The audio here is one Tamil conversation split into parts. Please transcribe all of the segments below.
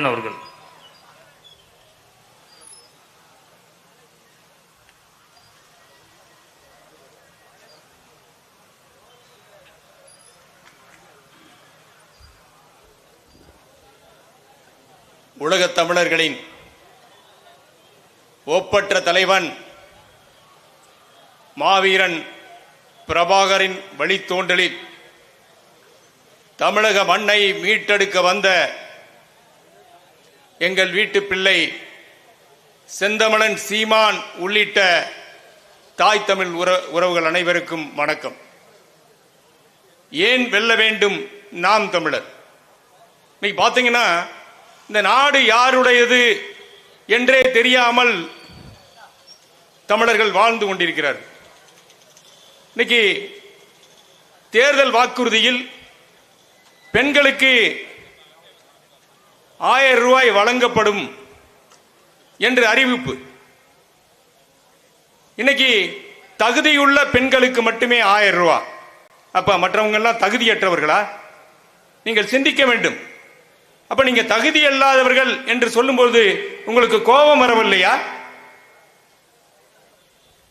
அவர்கள். உலகத் தமிழர்களின் ஒப்பற்ற தலைவன் மாவீரன் பிரபாகரின் வழித்தோன்றலில் தமிழக மண்ணை மீட்டெடுக்க வந்த எங்கள் வீட்டு பிள்ளை செந்தமிழன் சீமான் உள்ளிட்ட தாய் தமிழ் உற உறவுகள் அனைவருக்கும் வணக்கம். ஏன் வெல்ல வேண்டும் நாம் தமிழர்? இன்னைக்கு பார்த்தீங்கன்னா இந்த நாடு யாருடையது என்றே தெரியாமல் தமிழர்கள் வாழ்ந்து கொண்டிருக்கிறார் இன்னைக்கு தேர்தல் வாக்குறுதியில் பெண்களுக்கு ஆயிரம் ரூபாய் வழங்கப்படும் என்று அறிவிப்பு. இன்னைக்கு தகுதியுள்ள பெண்களுக்கு மட்டுமே ஆயிரம் ரூபா. அப்ப மற்றவங்க எல்லாம் தகுதியற்றவர்களா? நீங்கள் சிந்திக்க வேண்டும். அப்ப நீங்க தகுதி அல்லாதவர்கள் என்று சொல்லும்போது உங்களுக்கு கோபம் வரவில்லையா?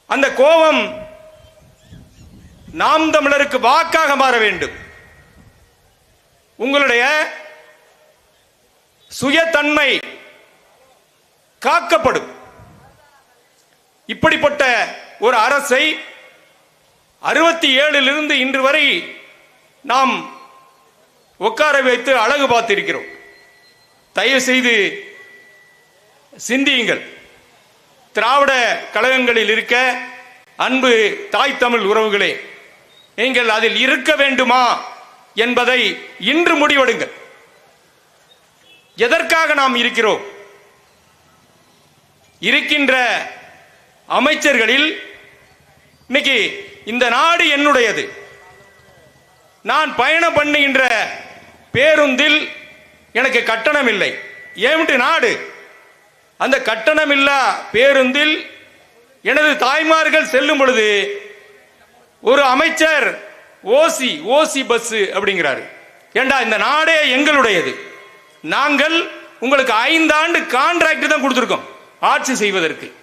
அந்த கோபம் நாம் தமிழருக்கு வாக்காக மாற வேண்டும். உங்களுடைய சுயத்தன்மை காக்கப்படும். இப்படிப்பட்ட ஒரு அரசை அறுபத்தி ஏழிலிருந்து இன்று வரை நாம் உட்கார வைத்து அழகு பார்த்திருக்கிறோம். தயவு செய்து சிந்தியுங்கள். திராவிட கழகங்களில் இருக்க அன்பு தாய் தமிழ் உறவுகளே நீங்கள் அதில் இருக்க வேண்டுமா என்பதை இன்று முடிவெடுங்கள். எதற்காக நாம் இருக்கிறோம்? இருக்கின்ற அமைச்சர்களில் இன்னைக்கு இந்த நாடு என்னுடையது? நான் பயணம் பண்ணுகின்ற பேருந்தில் எனக்கு கட்டணம் இல்லை. ஏமிட்டு நாடு? அந்த கட்டணமில்லா பேருந்தில் எனது தாய்மார்கள் செல்லும் பொழுது ஒரு அமைச்சர் ஓசி ஓசி பஸ் அப்படிங்கிறாரு. ஏண்டா இந்த நாடே எங்களுடையது? நாங்கள் உங்களுக்கு ஐந்தாண்டு கான்ட்ராக்ட் தான் கொடுத்துருக்கோம். ஆட்சி செய்வதற்கு.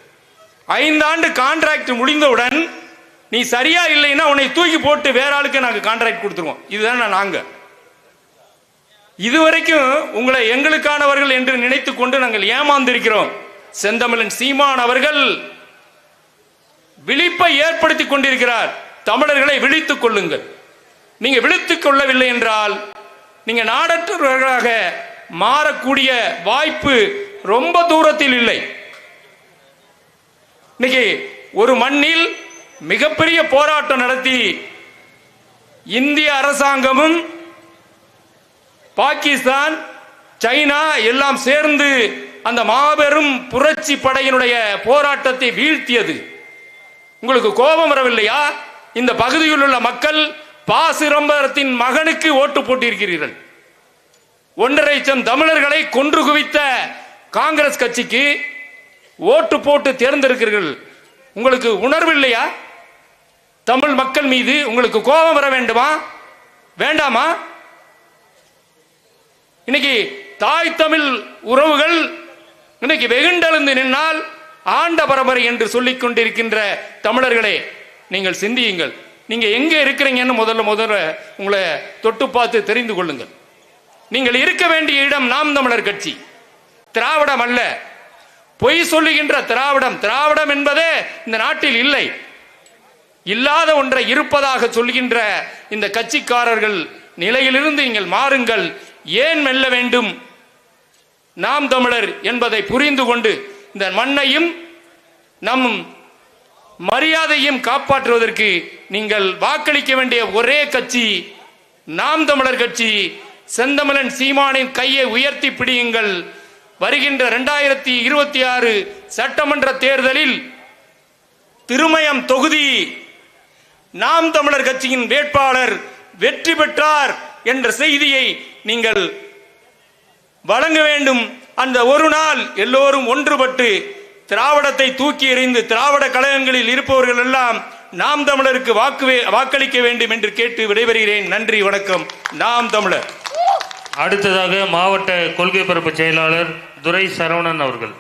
ஐந்தாண்டு கான்ட்ராக்ட் முடிந்தவுடன் நீ சரியா இல்லைன்னா உன்னை தூக்கி போட்டு வேற ஆளுக்கு நாங்கள் கான்ட்ராக்ட் கொடுத்துருவோம். இதுதான் நாங்கள் இதுவரைக்கும் உங்களை எங்களுக்கானவர்கள் என்று நினைத்துக் கொண்டு நாங்கள் ஏமாந்திருக்கிறோம். செந்தமிழன் சீமான் அவர்கள் விழிப்பை ஏற்படுத்தி கொண்டிருக்கிறார். தமிழர்களை விழித்துக் கொள்ளுங்கள். நீங்க விழித்துக் கொள்ளவில்லை என்றால் நீங்க நாடற்றவர்களாக மாறக்கூடிய வாய்ப்பு ரொம்ப தூரத்தில் இல்லை. இன்னைக்கு ஒரு மண்ணில் மிகப்பெரிய போராட்டம் நடத்தி இந்திய அரசாங்கமும் பாகிஸ்தான் சைனா எல்லாம் சேர்ந்து அந்த மாபெரும் புரட்சி படையினுடைய போராட்டத்தை வீழ்த்தியது. உங்களுக்கு கோபம் வரவில்லையா? இந்த பகுதியில் உள்ள மக்கள் பாசிரம்பரத்தின் மகனுக்கு ஓட்டு போட்டிருக்கிறீர்கள். ஒன்றரை லட்சம் தமிழர்களை கொன்று குவித்த காங்கிரஸ் கட்சிக்கு ஓட்டு போட்டு தேர்ந்தெடுக்கிறீர்கள். உங்களுக்கு உணர்வு இல்லையா? தமிழ் மக்கள் மீது உங்களுக்கு கோபம் வர வேண்டுமா? வேண்டாமா? இன்னைக்கு தாய் தமிழ் உறவுகள் இன்னைக்கு வெகுண்டெழுந்து நின்னால் ஆண்ட பரம்பரை என்று சொல்லிக் கொண்டிருக்கின்ற தமிழர்களே நீங்கள் சிந்தியுங்கள். நீங்க எங்க இருக்கிறீங்கன்னு முதல்ல முதல்ல உங்களை தொட்டு பார்த்து தெரிந்து கொள்ளுங்கள். நீங்கள் இருக்க வேண்டிய இடம் நாம் தமிழர் கட்சி. திராவிடம் அல்ல. பொய் சொல்லுகின்ற திராவிடம். திராவிடம் என்பதே இந்த நாட்டில் இல்லை. இல்லாத ஒன்றை இருப்பதாக சொல்கின்ற இந்த கட்சிக்காரர்கள் நிலையிலிருந்து நீங்கள் மாறுங்கள். ஏன் மெல்ல வேண்டும்? நாம் தமிழர் என்பதை புரிந்து கொண்டு இந்த மண்ணையும் நம் மரியாதையும் காப்பாற்றுவதற்கு நீங்கள் வாக்களிக்க வேண்டிய ஒரே கட்சி நாம் தமிழர் கட்சி. செந்தமலன் சீமானின் கையை உயர்த்தி பிடியுங்கள். வருகின்ற இரண்டாயிரத்தி இருபத்தி ஆறு சட்டமன்ற தேர்தலில் திருமயம் தொகுதி நாம் தமிழர் கட்சியின் வேட்பாளர் வெற்றி பெற்றார் என்ற செய்தியை நீங்கள் வழங்க வேண்டும். அந்த ஒரு நாள் எல்லோரும் ஒன்றுபட்டு திராவிடத்தை தூக்கி எறிந்து திராவிட கழகங்களில் இருப்பவர்கள் எல்லாம் நாம் தமிழருக்கு வாக்கு வாக்களிக்க வேண்டும் என்று கேட்டு விடைபெறுகிறேன். நன்றி வணக்கம். நாம் தமிழர். அடுத்ததாக மாவட்ட கொள்கை பரப்பு செயலாளர் துரை சரவணன் அவர்கள்.